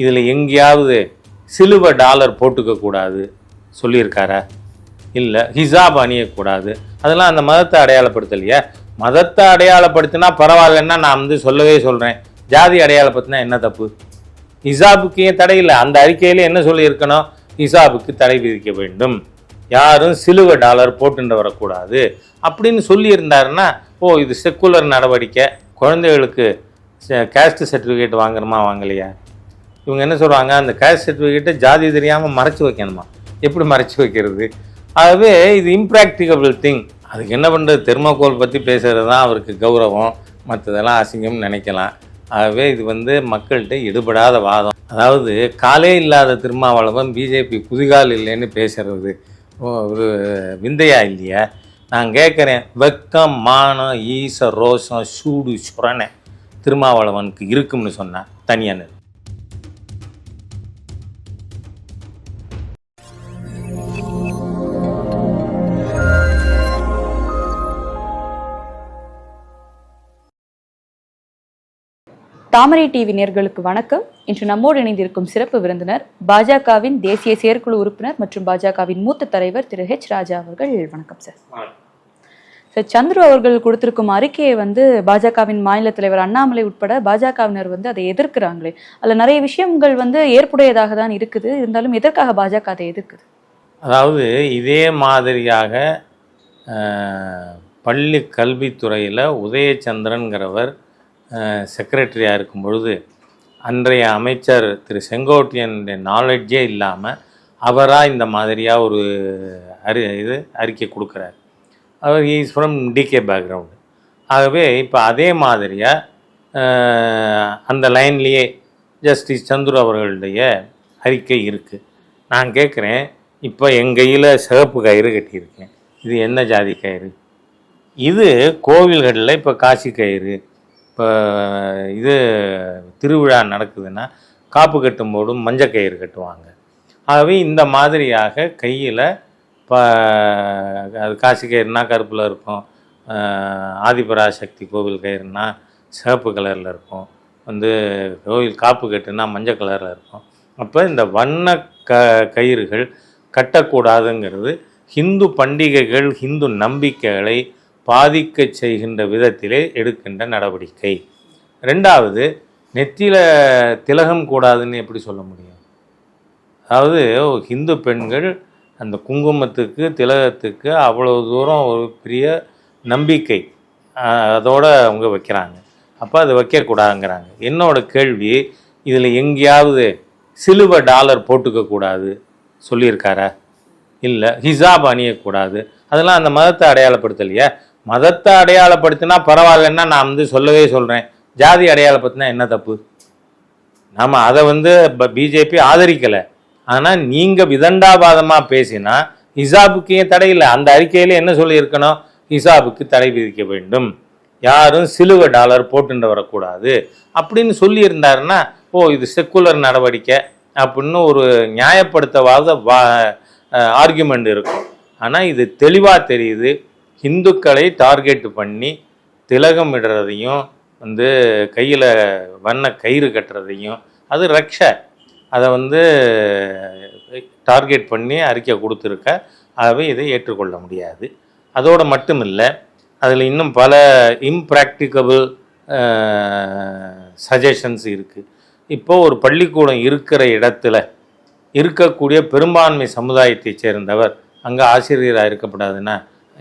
இதில் எங்கேயாவது சிலுவை டாலர் போட்டுக்க கூடாது சொல்லியிருக்காரா? இல்லை ஹிசாப் அணியக்கூடாது. அதெல்லாம் அந்த மதத்தை அடையாளப்படுத்தலையே? மதத்தை அடையாளப்படுத்தினா பரவாயில்லன்னா நான் வந்து சொல்லவே சொல்கிறேன். ஜாதி அடையாளப்படுத்தினா என்ன தப்பு? ஹிசாபுக்கு ஏன் தடை இல்லை? அந்த அறிக்கையில் என்ன சொல்லியிருக்கணும்? ஹிசாபுக்கு தடை விதிக்க வேண்டும். யாரும் சிலுவை டாலர் போட்டுட்டு வரக்கூடாது. அப்படின்னு சொல்லியிருந்தாருன்னா ஓ இது செக்குலர் நடவடிக்கை. குழந்தைகளுக்கு கேஸ்ட் சர்டிஃபிகேட் வாங்குறமா வாங்கலையா? இவங்க என்ன சொல்கிறாங்க அந்த கேஸ்ட் சர்டிஃபிகேட்டை ஜாதி தெரியாமல் மறைச்சி வைக்கணுமா? எப்படி மறைச்சி வைக்கிறது? ஆகவே இது இம்ப்ராக்டிகபிள் திங் அதுக்கு என்ன பண்ணுறது தெர்மாக்கோல் பற்றி பேசுகிறது தான் அவருக்கு கௌரவம். மற்றதெல்லாம் அசிங்கம்னு நினைக்கலாம். ஆகவே இது வந்து மக்கள்கிட்ட எடுபடாத வாதம். அதாவது காலே இல்லாத திருமாவளவன் பிஜேபி புதிகால் இல்லைன்னு பேசுறது. ஒரு விந்தையா இல்லையா? நான் கேட்குறேன். வெக்கம் மானம் ஈச ரோஷம் சூடு சுரணை திருமாவளவனுக்கு இருக்கும்னு சொன்னேன் தனியானது தாமரை டிவி நேர்களுக்கு வணக்கம். இன்று நம்மோடு இணைந்திருக்கும் சிறப்பு விருந்தினர் பாஜகவின் தேசிய செயற்குழு உறுப்பினர் மற்றும் பாஜகவின் மூத்த தலைவர் திரு ஹெச் ராஜா அவர்கள். வணக்கம் சார். சார் சந்துரு அவர்கள் கொடுத்திருக்கும் அறிக்கையை வந்து பாஜகவின் மாநில தலைவர் அண்ணாமலை உட்பட பாஜகவினர் வந்து அதை எதிர்க்கிறாங்களே. அதுல நிறைய விஷயங்கள் வந்து ஏற்புடையதாக தான் இருக்குது. இருந்தாலும் எதற்காக பாஜக அதை எதிர்க்குது? அதாவது இதே மாதிரியாக பள்ளி கல்வித்துறையில் உதயச்சந்திரன்கிறவர் செக்ரட்டரியாக இருக்கும் பொழுது அன்றைய அமைச்சர் திரு செங்கோட்டையனுடைய நாலேஜே இல்லாமல் அவராக இந்த மாதிரியாக ஒரு அறி இது அறிக்கை கொடுக்குறார். அவர் இஸ் ஃப்ரம் டிகே பேக்ரவுண்டு ஆகவே இப்போ அதே மாதிரியாக அந்த லைன்லேயே ஜஸ்டிஸ் சந்துரு அவர்களுடைய அறிக்கை இருக்குது நான் கேட்குறேன் இப்போ என் கையில் சிகப்பு கயிறு கட்டியிருக்கேன். இது என்ன ஜாதி கயிறு? இது கோவில்களில் இப்போ காசி கயிறு. இப்போ இது திருவிழா நடக்குதுன்னா காப்பு கட்டும் போதும் மஞ்சள் கயிறு கட்டுவாங்க. ஆகவே இந்த மாதிரியாக கையில் இப்போ அது காசி கயிறுனா கருப்பில் இருக்கும் ஆதிபராசக்தி கோவில் கயிறுனா சிவப்பு கலரில் இருக்கும் வந்து கோவில் காப்பு கட்டுனா மஞ்சள் கலரில் இருக்கும். அப்போ இந்த வண்ண க கயிறுகள் கட்டக்கூடாதுங்கிறது ஹிந்து பண்டிகைகள் ஹிந்து நம்பிக்கைகளை பாதிக்க செய்கின்ற விதத்திலே எடுக்கின்ற நடவடிக்கை. ரெண்டாவது நெத்தியில் திலகம் கூடாதுன்னு எப்படி சொல்ல முடியும்? அதாவது ஹிந்து பெண்கள் அந்த குங்குமத்துக்கு திலகத்துக்கு அவ்வளோ தூரம் ஒரு பெரிய நம்பிக்கை அதோடு அதோட அவங்க வைக்கிறாங்க. அப்போ அதை வைக்கக்கூடாதுங்கிறாங்க. என்னோட கேள்வி இதில் எங்கேயாவது சிலுவை டாலர் போட்டுக்க கூடாது சொல்லியிருக்காரா? இல்லை ஹிசாப் அணியக்கூடாது. அதெல்லாம் அந்த மதத்தை அடையாளப்படுத்தலையே? மதத்தை அடையாளப்படுத்தினா பரவாயில்லன்னா நான் வந்து சொல்லவே சொல்கிறேன் ஜாதி அடையாளப்படுத்தினா என்ன தப்பு? நாம் அதை வந்து பிஜேபி ஆதரிக்கலை. ஆனால் நீங்கள் விதண்டாபாதமாக பேசினா ஹிசாபுக்கு ஏன் தடை இல்லை? அந்த அறிக்கையில் என்ன சொல்லியிருக்கணும்? ஹிசாபுக்கு தடை விதிக்க வேண்டும். யாரும் சிலுவை டாலர் போட்டுட்டு வரக்கூடாது. அப்படின்னு சொல்லியிருந்தாருன்னா ஓ இது செக்குலர் நடவடிக்கை அப்படின்னு ஒரு நியாயப்படுத்தவாத வா ஆர்குமெண்ட் இருக்கும். ஆனால் இது தெளிவாக தெரியுது. இந்துக்களை டார்கெட் பண்ணி திலகம் இடுறதையும் வந்து கையில் வண்ண கயிறு கட்டுறதையும் அது ரக்ஷ. அதை வந்து டார்கெட் பண்ணி அறிக்கை கொடுத்துருக்க ஆகவே இதை ஏற்றுக்கொள்ள முடியாது. அதோடு மட்டும் இல்லை அதில் இன்னும் பல இம்ப்ராக்டிகபிள் சஜஷன்ஸ் இருக்குது இப்போ ஒரு பள்ளிக்கூடம் இருக்கிற இடத்துல இருக்கக்கூடிய பெரும்பான்மை சமுதாயத்தைச் சேர்ந்தவர் அங்கே ஆசிரியராக இருக்கப்படாதுன்னா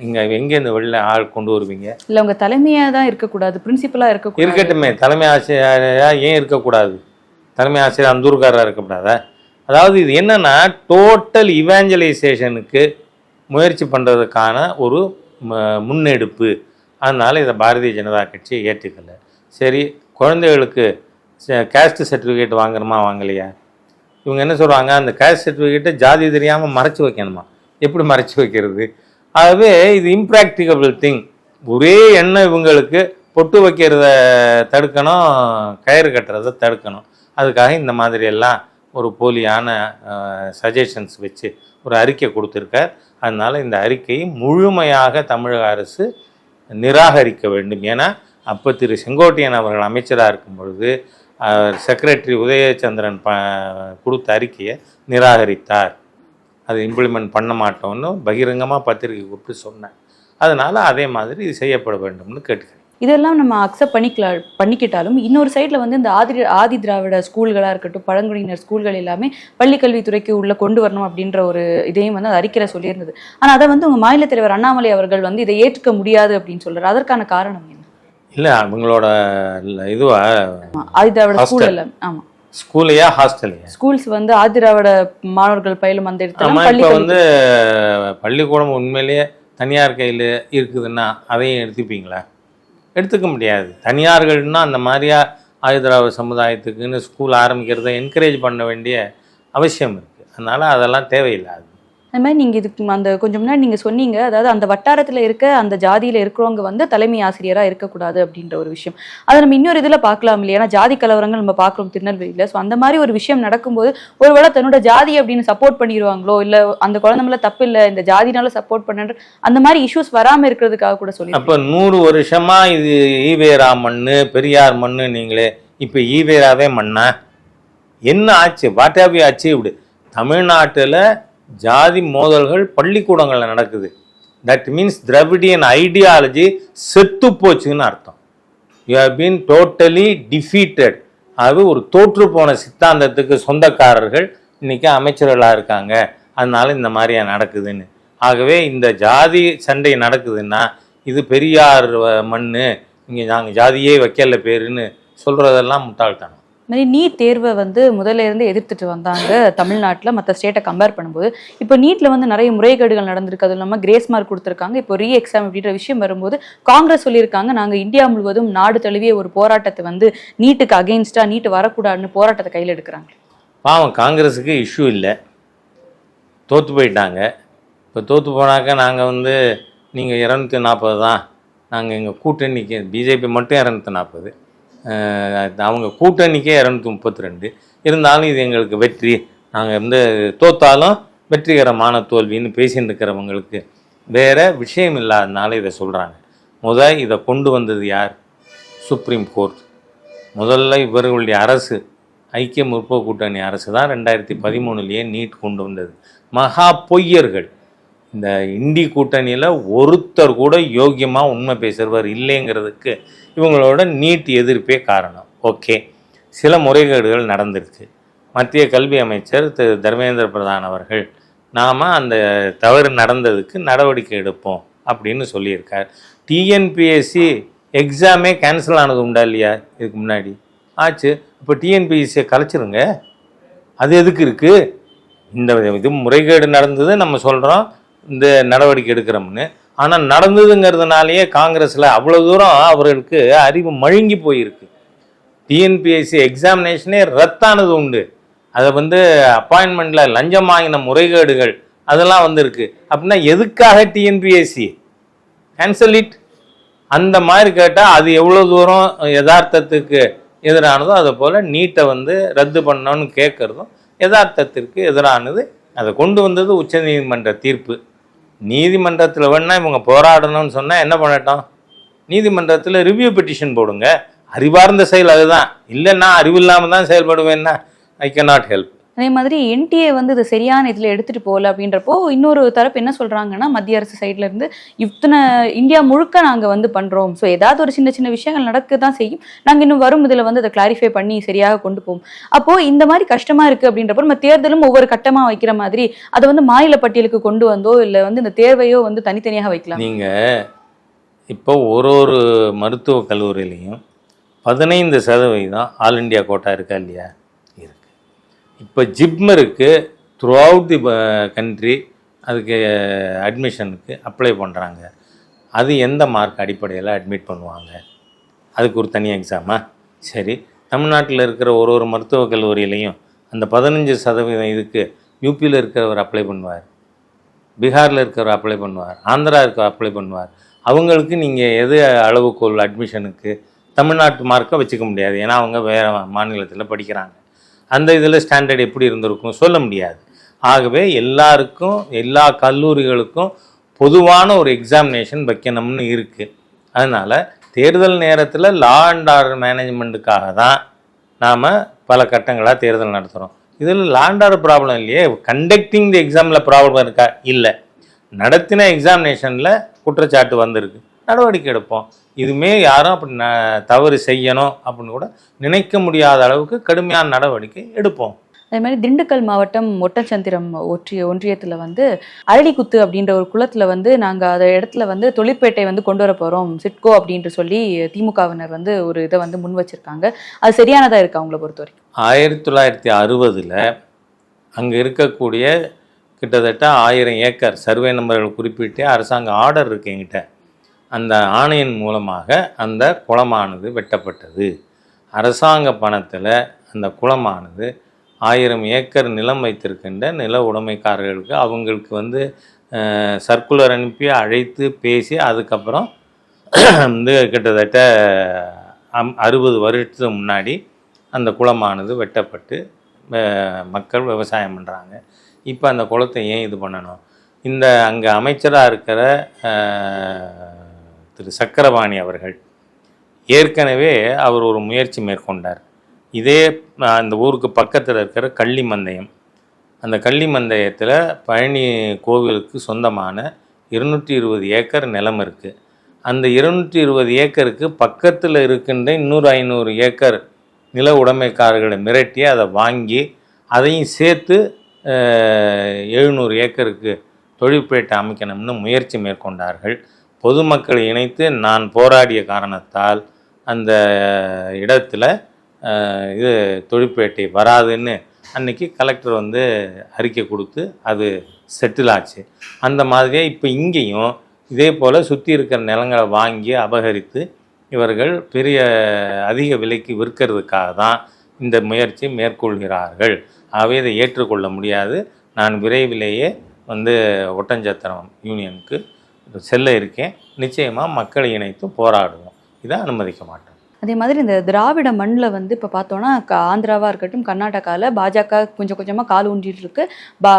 இங்கே எங்கேருந்து வெளில ஆள் கொண்டு வருவீங்க? இல்ல உங்க தலைமையா தான் இருக்கக்கூடாது பிரின்சிபலா இருக்கக்கூடாது. இருக்கட்டுமே தலைமை ஆசிரியரா ஏன் இருக்கக்கூடாது? தலைமை ஆசிரியர் அந்தூர்காரராக இருக்கக்கூடாதா? அதாவது இது என்னன்னா டோட்டல் இவாஞ்சலைசேஷனுக்கு முயற்சி பண்ணுறதுக்கான ஒரு முன்னெடுப்பு. அதனால இதை பாரதிய ஜனதா கட்சி ஏற்றுக்கல. சரி குழந்தைகளுக்கு கேஸ்ட் சர்டிஃபிகேட் வாங்குறோமா வாங்கலையா? இவங்க என்ன சொல்கிறாங்க அந்த கேஸ்ட் சர்டிஃபிகேட்டை ஜாதி தெரியாமல் மறைச்சு வைக்கணுமா? எப்படி மறைச்சு வைக்கிறது? ஆகவே இது இம்ப்ராக்டிகபிள் திங் ஒரே எண்ணம் இவங்களுக்கு பொட்டு வைக்கிறத தடுக்கணும் கயிறு கட்டுறதை தடுக்கணும். அதுக்காக இந்த மாதிரி எல்லாம் ஒரு போலியான சஜஷன்ஸ் வச்சு ஒரு அறிக்கை கொடுத்துருக்கார். அதனால் இந்த அறிக்கையை முழுமையாக தமிழக அரசு நிராகரிக்க வேண்டும். ஏன்னா அப்போ திரு செங்கோட்டையன் அவர்கள் அமைச்சராக இருக்கும் பொழுது செக்ரட்டரி உதயச்சந்திரன் ப கொடுத்த அறிக்கையை நிராகரித்தார். அதை இம்ப்ளிமெண்ட் பண்ண மாட்டோம்னு பகிரங்கமாக பத்திரிக்கை கூப்பிட்டு சொன்னேன். அதனால் அதே மாதிரி இது செய்யப்பட வேண்டும்னு கேட்டுக்கிறேன். இதெல்லாம் நம்ம அக்செப்ட் பண்ணிக்கலாம் பண்ணிக்கிட்டாலும் இன்னொரு சைடில் வந்து இந்த ஆதி ஆதி திராவிட ஸ்கூல்களாக இருக்கட்டும் பழங்குடியினர் ஸ்கூல்கள் எல்லாமே பள்ளிக்கல்வித்துறைக்கு உள்ள கொண்டு வரணும் அப்படின்ற ஒரு இதையும் வந்து அது அறிக்கையில சொல்லியிருந்தது. ஆனால் அதை வந்து உங்கள் மாநில தலைவர் அண்ணாமலை அவர்கள் வந்து இதை ஏற்றுக்க முடியாது அப்படின்னு சொல்றாரு. அதற்கான காரணம் என்ன? இல்லை அவங்களோட இதுவா ஆதி திராவிட ஸ்கூல் Hostel. எல்லாம் ஆமா. ஸ்கூலையா ஹாஸ்டல்லையா? ஸ்கூல்ஸ் வந்து ஆதி திராவிட மாணவர்கள் பயிலும் அந்த இடத்துல இப்போ வந்து பள்ளிக்கூடம் உண்மையிலேயே தனியார் கையில் இருக்குதுன்னா அதையும் எடுத்துப்பீங்களா? எடுத்துக்க முடியாது. தனியார்கள்னா அந்த மாதிரியா ஆயுதராவ சமுதாயத்துக்குன்னு ஸ்கூல் ஆரம்பிக்கிறத என்கரேஜ் பண்ண வேண்டிய அவசியம் இருக்குது அதனால் அதெல்லாம் தேவையில்லை அது அந்த மாதிரி நீங்கள் இதுக்கு அந்த கொஞ்சம் முன்னாடி நீங்கள் சொன்னீங்க அதாவது அந்த வட்டாரத்தில் இருக்க அந்த ஜாதியில் இருக்கிறவங்க வந்து தலைமை ஆசிரியராக இருக்கக்கூடாது அப்படின்ற ஒரு விஷயம். அதை நம்ம இன்னொரு இதில் பார்க்கலாம் இல்லையா? ஏன்னா ஜாதி கலவரங்கள் நம்ம பார்க்குறோம் திருநெல்வேலியில். ஸோ அந்த மாதிரி ஒரு விஷயம் நடக்கும்போது ஒருவேளை தன்னோட ஜாதி அப்படின்னு சப்போர்ட் பண்ணிடுவாங்களோ? இல்லை அந்த குழந்தைங்கள தப்பு இல்லை இந்த ஜாதினால சப்போர்ட் பண்ணுற அந்த மாதிரி இஷ்யூஸ் வராமல் இருக்கிறதுக்காக கூட சொல்லி அப்போ நூறு வருஷமா இது ஈவேரா மண்ணு பெரியார் மண்ணு நீங்களே இப்போ ஈவேராவே மண்ணா? என்ன ஆச்சு? வாட்டாபி ஆச்சு இப்படி தமிழ்நாட்டில் ஜாதி மோதல்கள் பள்ளிக்கூடங்களில் நடக்குது. தட் மீன்ஸ் திராவிடியன் ஐடியாலஜி செத்து போச்சுன்னு அர்த்தம். You have been totally defeated அது ஒரு தோற்று போன சித்தாந்தத்துக்கு சொந்தக்காரர்கள் இன்னைக்கு அமைச்சர்களாக இருக்காங்க. அதனால இந்த மாதிரியா நடக்குதுன்னு. ஆகவே இந்த ஜாதி சண்டை நடக்குதுன்னா இது பெரியார் வ- மண்ணு இங்கே நாங்கள் ஜாதியே வைக்கல பேருன்னு சொல்கிறதெல்லாம் முட்டாள்தனம். மாதிரி நீட் தேர்வை வந்து முதல்ல இருந்து எதிர்த்துட்டு வந்தாங்க தமிழ்நாட்டில் மற்ற ஸ்டேட்டை கம்பேர் பண்ணும்போது. இப்போ நீட்ல வந்து நிறைய முறைகேடுகள் நடந்திருக்கு. அதுவும் இல்லாமல் கிரேஸ் மார்க் கொடுத்துருக்காங்க. இப்போ ரீ எக்ஸாம் அப்படின்ற விஷயம் வரும்போது காங்கிரஸ் சொல்லியிருக்காங்க நாங்கள் இந்தியா முழுவதும் நாடு தழுவிய ஒரு போராட்டத்தை வந்து நீட்டுக்கு அகெயின்ஸ்டா நீட் வரக்கூடாதுன்னு போராட்டத்தை கையில் எடுக்கிறாங்க. பாவம் காங்கிரஸுக்கு இஷ்யூ இல்லை. தோற்று போயிட்டாங்க. இப்போ தோற்று போனாக்க நாங்கள் வந்து நீங்கள் இரநூத்தி நாற்பது தான். நாங்கள் எங்கள் கூட்டணிக்கு பிஜேபி மட்டும் இரநூத்தி நாற்பது அவங்க கூட்டணிக்கே இரநூத்தி முப்பத்தி ரெண்டு இருந்தாலும் இது எங்களுக்கு வெற்றி. நாங்கள் வந்து தோத்தாலும் வெற்றிகரமான தோல்வின்னு பேசின்னு இருக்கிறவங்களுக்கு வேறு விஷயம் இல்லாதனால இதை சொல்கிறாங்க முதல் இதை கொண்டு வந்தது யார்? சுப்ரீம் கோர்ட் முதல்ல இவர்களுடைய அரசு ஐக்கிய முற்போக்கு கூட்டணி அரசு தான் ரெண்டாயிரத்தி பதிமூணுலேயே நீட் கொண்டு வந்தது. மகா பொய்யர்கள். இந்த இந்தி கூட்டணியில் ஒருத்தர் கூட யோக்கியமாக உண்மை பேசுகிறவர் இல்லைங்கிறதுக்கு இவங்களோட நீட் எதிர்ப்பே காரணம். ஓகே. சில முறைகேடுகள் நடந்திருக்கு. மத்திய கல்வி அமைச்சர் திரு. தர்மேந்திர பிரதான் அவர்கள் நாம் அந்த தவறு நடந்ததுக்கு நடவடிக்கை எடுப்போம் அப்படின்னு சொல்லியிருக்கார். டிஎன்பிஎஸ்சி எக்ஸாமே கேன்சல் ஆனது உண்டா இல்லையா? இதுக்கு முன்னாடி. ஆச்சு. இப்போ டிஎன்பிஎஸ்சியை கலைச்சிருங்க. அது எதுக்கு இருக்குது இந்த இது முறைகேடு நடந்தது நம்ம சொல்கிறோம் இந்த நடவடிக்கை எடுக்கிறோம்னு. ஆனால் நடந்ததுங்கிறதுனாலேயே காங்கிரஸில் அவ்வளோ தூரம் அவர்களுக்கு அறிவு மழுங்கி போயிருக்கு. டிஎன்பிஎஸ்சி எக்ஸாமினேஷனே ரத்தானது உண்டு. அதை வந்து அப்பாயின்மெண்ட்டில் லஞ்சம் வாங்கின முறைகேடுகள் அதெல்லாம் வந்திருக்கு. அப்படின்னா எதுக்காக டிஎன்பிஎஸ்சி கேன்சல் இட் அந்த மாதிரி கேட்டால் அது எவ்வளோ தூரம் யதார்த்தத்துக்கு எதிரானதோ அதை போல் நீட்டை வந்து ரத்து பண்ணணும்னு கேட்குறதும் யதார்த்தத்திற்கு எதிரானது. அதை கொண்டு வந்தது உச்சநீதிமன்ற தீர்ப்பு. நீதிமன்றத்தில் வேணா இவங்க போராடணும்னு சொன்னால் என்ன பண்ணட்டும்? நீதிமன்றத்தில் ரிவ்யூ பெட்டிஷன் போடுங்க. அறிவார்ந்த செயல் அதுதான். இல்லைன்னா அறிவு இல்லாமல் தான் செயல்படுவேன்னா ஐ cannot ஹெல்ப் அதே மாதிரி என்டிஏ வந்து இது சரியான இதில் எடுத்துகிட்டு போகல அப்படின்றப்போ இன்னொரு தரப்பு என்ன சொல்கிறாங்கன்னா மத்திய அரசு சைட்லேருந்து இத்தனை இந்தியா முழுக்க நாங்கள் வந்து பண்ணுறோம் ஸோ ஏதாவது ஒரு சின்ன சின்ன விஷயங்கள் நடக்க தான் செய்யும். நாங்கள் இன்னும் வரும் இதில் வந்து அதை கிளாரிஃபை பண்ணி சரியாக கொண்டு போவோம். அப்போது இந்த மாதிரி கஷ்டமாக இருக்குது அப்படின்றப்போ நம்ம தேர்தலும் ஒவ்வொரு கட்டமாக வைக்கிற மாதிரி அதை வந்து மாநில பட்டியலுக்கு கொண்டு வந்தோ இல்லை வந்து இந்த தேர்வையோ வந்து தனித்தனியாக வைக்கலாம்? நீங்கள் இப்போ ஒரு ஒரு மருத்துவக் கல்லூரியிலையும் பதினைந்து சதவீதம் ஆல் இண்டியா கோட்டா இருக்கா இல்லையா? இப்போ ஜிப்மருக்கு த்ரூ அவுட் தி கண்ட்ரி அதுக்கு uh, அட்மிஷனுக்கு அப்ளை பண்ணுறாங்க அது எந்த மார்க் அடிப்படையில் அட்மிட் பண்ணுவாங்க? அதுக்கு ஒரு தனி எக்ஸாமா சரி. தமிழ்நாட்டில் இருக்கிற ஒரு ஒரு மருத்துவக் கல்லூரியிலையும் அந்த பதினஞ்சு சதவீதம் இதுக்கு யூபியில் இருக்கிறவர் அப்ளை பண்ணுவார். பீகாரில் இருக்கிறவர் அப்ளை பண்ணுவார். ஆந்திரா இருக்கிற அப்ளை பண்ணுவார். அவங்களுக்கு நீங்கள் எது அளவுகோல் அட்மிஷனுக்கு தமிழ்நாட்டு மார்க்கை வச்சுக்க முடியாது. ஏன்னா அவங்க வேறு மாநிலத்தில் படிக்கிறாங்க. அந்த இதில் ஸ்டாண்டர்ட் எப்படி இருந்திருக்கும் சொல்ல முடியாது. ஆகவே எல்லாருக்கும் எல்லா கல்லூரிகளுக்கும் பொதுவான ஒரு எக்ஸாமினேஷன் வைக்கணும்னு இருக்குது அதனால் தேர்தல் நேரத்தில் லா அண்ட் ஆர்டர் மேனேஜ்மெண்ட்டுக்காக தான் நாம் பல கட்டங்களாக தேர்தல் நடத்துகிறோம் இதில் லாண்டார் ப்ராப்ளம் இல்லையே கண்டக்டிங் தி எக்ஸாமில் ப்ராப்ளம் இருக்கா? இல்லை. நடத்தின எக்ஸாமினேஷனில் குற்றச்சாட்டு வந்திருக்கு. நடவடிக்கை எடுப்போம். இதுமே யாரும் அப்படி ந தவறு செய்யணும் அப்படின்னு கூட நினைக்க முடியாத அளவுக்கு கடுமையான நடவடிக்கை எடுப்போம். அதே மாதிரி திண்டுக்கல் மாவட்டம் ஒட்டச்சந்திரம் ஒன்றிய ஒன்றியத்துல வந்து அரளிக்குத்து அப்படின்ற ஒரு குளத்துல வந்து நாங்க அந்த இடத்துல வந்து தொழிற்பேட்டை வந்து கொண்டு வர போறோம். சிட்கோ அப்படின்ட்டு சொல்லி திமுகவினர் வந்து ஒரு இதை வந்து முன் வச்சிருக்காங்க. அது சரியானதா இருக்கு அவங்கள பொறுத்த வரைக்கும் ஆயிரத்தி தொள்ளாயிரத்தி அறுபதில் அங்கே இருக்கக்கூடிய கிட்டத்தட்ட ஆயிரம் ஏக்கர் சர்வே நம்பர்கள் குறிப்பிட்டு அரசாங்க ஆர்டர் இருக்கு என்கிட்ட. அந்த ஆணையின் மூலமாக அந்த குளமானது வெட்டப்பட்டது. அரசாங்க பணத்தில் அந்த குளமானது ஆயிரம் ஏக்கர் நிலம் வைத்திருக்கின்ற நில உடைமைக்காரர்களுக்கு அவங்களுக்கு வந்து சர்க்குலர் அனுப்பி அழைத்து பேசி அதுக்கப்புறம் வந்து கிட்டத்தட்ட அம் அறுபது வருஷத்துக்கு முன்னாடி அந்த குளமானது வெட்டப்பட்டு மக்கள் விவசாயம் பண்ணுறாங்க இப்போ அந்த குளத்தை ஏன் இது பண்ணணும்? இந்த அங்கே அமைச்சராக இருக்கிற திரு சக்கரவாணி அவர்கள். ஏற்கனவே அவர் ஒரு முயற்சி மேற்கொண்டார். இதே அந்த ஊருக்கு பக்கத்தில் இருக்கிற கள்ளி மந்தயம் அந்த கள்ளி மந்தயத்தில் பழனி கோவிலுக்கு சொந்தமான இருநூற்றி இருபது ஏக்கர் நிலம் இருக்குது அந்த இருநூற்றி இருபது ஏக்கருக்கு பக்கத்தில் இருக்கின்ற இன்னொரு ஐநூறு ஏக்கர் நில உடைமைக்காரர்களை மிரட்டி அதை வாங்கி அதையும் சேர்த்து எழுநூறு ஏக்கருக்கு தொழிற்பேட்டை அமைக்கணும்னு முயற்சி மேற்கொண்டார்கள். பொதுமக்களை இணைத்து நான் போராடிய காரணத்தால் அந்த இடத்துல இது தொழிற்பேட்டை வராதுன்னு அன்னைக்கு கலெக்டர் வந்து அறிக்கை கொடுத்து அது செட்டில் ஆச்சு. அந்த மாதிரியே இப்போ இங்கேயும் இதே போல் சுற்றி இருக்கிற நிலங்களை வாங்கி அபகரித்து இவர்கள் பெரிய அதிக விலைக்கு விற்கிறதுக்காக தான் இந்த முயற்சி மேற்கொள்கிறார்கள். ஆகவே இதை ஏற்றுக்கொள்ள முடியாது. நான் விரைவிலேயே வந்து ஒட்டஞ்சத்திரம் யூனியனுக்கு செல்ல இருக்கேன். நிச்சயமாக மக்களை இணைத்து போராடுவோம். இதை அனுமதிக்க மாட்டோம். அதே மாதிரி இந்த திராவிட மண்ணில் வந்து இப்போ பார்த்தோன்னா ஆந்திராவாக இருக்கட்டும் கர்நாடகாவில் பாஜக கொஞ்சம் கொஞ்சமாக கால் ஊன்றிட்டு இருக்கு. பா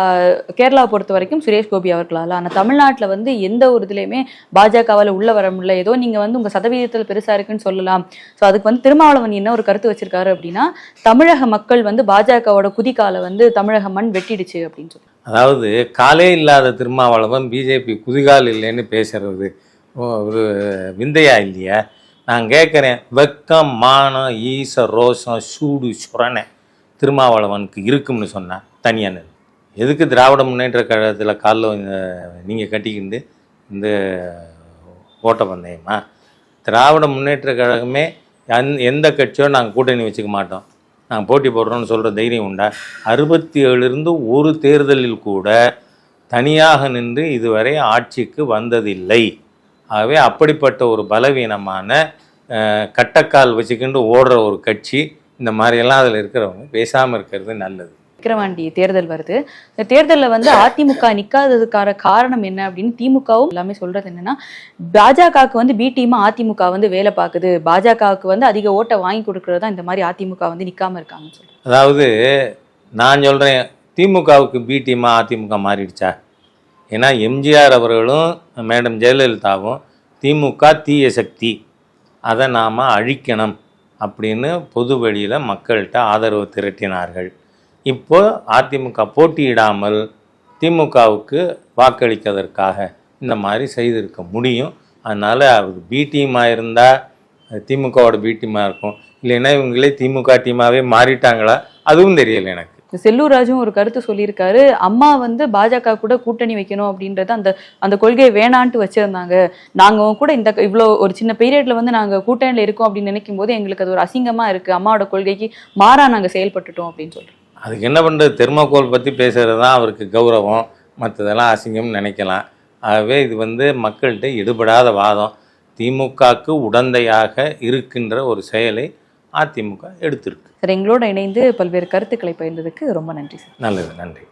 கேரளாவை பொறுத்த வரைக்கும் சுரேஷ் கோபி அவர்களால். ஆனால் தமிழ்நாட்டில் வந்து எந்த ஒரு இதுலேயுமே பாஜகவால் உள்ளே வர முடியல. ஏதோ நீங்கள் வந்து உங்கள் சதவீதத்தில் பெருசாக இருக்குன்னு சொல்லலாம். ஸோ அதுக்கு வந்து திருமாவளவன் என்ன ஒரு கருத்து வச்சிருக்காரு அப்படின்னா தமிழக மக்கள் வந்து பாஜகவோட குதிக்கால வந்து தமிழக மண் வெட்டிடுச்சு அப்படின்னு சொல்லி. அதாவது காலே இல்லாத திருமாவளவன் பிஜேபி குதிகால் இல்லைன்னு பேசுறது. ஒரு விந்தையா இல்லையா? நான் கேட்குறேன் வெக்கம் மானம் ஈச ரோஷம் சூடு சுரணை திருமாவளவனுக்கு இருக்கும்னு சொன்னான் தனியான எதுக்கு திராவிட முன்னேற்ற கழகத்தில் காலில் நீங்கள் கட்டிக்கிண்டு இந்த ஓட்ட பந்தயமா திராவிட முன்னேற்ற கழகமே எந் எந்த கட்சியோ நாங்கள் கூட்டணி வச்சுக்க மாட்டோம். நாங்கள் போட்டி போடுறோம்னு சொல்கிற தைரியம் உண்டா? அறுபத்தி ஏழுலேருந்து ஒரு தேர்தலில் கூட தனியாக நின்று இதுவரை ஆட்சிக்கு வந்ததில்லை. ஆகவே அப்படிப்பட்ட ஒரு பலவீனமான கட்டக்கால் வச்சுக்கிண்டு ஓடுற ஒரு கட்சி இந்த மாதிரியெல்லாம் அதில் இருக்கிறவங்க பேசாமல் இருக்கிறது நல்லது. விக்கிரவாண்டி தேர்தல் வருது. இந்த தேர்தலில் வந்து அதிமுக நிற்காததுக்கான காரணம் என்ன அப்படின்னு திமுகவும் எல்லாமே சொல்றது என்னன்னா பாஜகவுக்கு வந்து பி டீமா அதிமுக வந்து வேலை பார்க்குது. பாஜகவுக்கு வந்து அதிக ஓட்டை வாங்கி கொடுக்கறது தான் இந்த மாதிரி அதிமுக வந்து நிற்காம இருக்காங்கன்னு சொல்லி அதாவது நான் சொல்கிறேன் திமுகவுக்கு பி டீமா அதிமுக மாறிடுச்சா? ஏன்னா எம்ஜிஆர் அவர்களும் மேடம் ஜெயலலிதாவும் திமுக தீய சக்தி. அதை நாம் அழிக்கணும் அப்படின்னு பொது வழியில் மக்கள்கிட்ட ஆதரவு திரட்டினார்கள். இப்போ அதிமுக போட்டியிடாமல் திமுகவுக்கு வாக்களிக்கிறதற்காக இந்த மாதிரி செய்திருக்க முடியும். அதனால் அவர் பி டீமாக இருந்தால் திமுகவோட பி டீமாக இருக்கும். இல்லைன்னா இவங்களே திமுக டீமாகவே மாறிட்டாங்களா? அதுவும் தெரியல எனக்கு. செல்லூராஜும் செல்லூர் ராஜும் ஒரு கருத்து சொல்லியிருக்காரு. அம்மா வந்து பாஜக கூட கூட்டணி வைக்கணும் அப்படின்றத அந்த அந்த கொள்கையை வேணான்ட்டு வச்சிருந்தாங்க. நாங்கள் கூட இந்த இவ்வளோ ஒரு சின்ன பீரியட்ல வந்து நாங்கள் கூட்டணியில் இருக்கோம் அப்படின்னு நினைக்கும் போது எங்களுக்கு அது ஒரு அசிங்கமாக இருக்குது அம்மாவோட கொள்கைக்கு மாறா நாங்கள் செயல்பட்டுட்டோம் அப்படின்னு சொல்கிறோம் அதுக்கு என்ன பண்ணுறது தெர்மாக்கோல் பற்றி பேசுகிறது தான் அவருக்கு கௌரவம். மற்றதெல்லாம் அசிங்கம்னு நினைக்கலாம். ஆகவே இது வந்து மக்கள்கிட்ட எடுபடாத வாதம். திமுகக்கு உடந்தையாக இருக்கின்ற ஒரு செயலை அதிமுக எடுத்திருக்கு. சார் எங்களோட இணைந்து பல்வேறு கருத்துக்களை பகிர்ந்ததுக்கு ரொம்ப நன்றி சார். நல்லது நன்றி.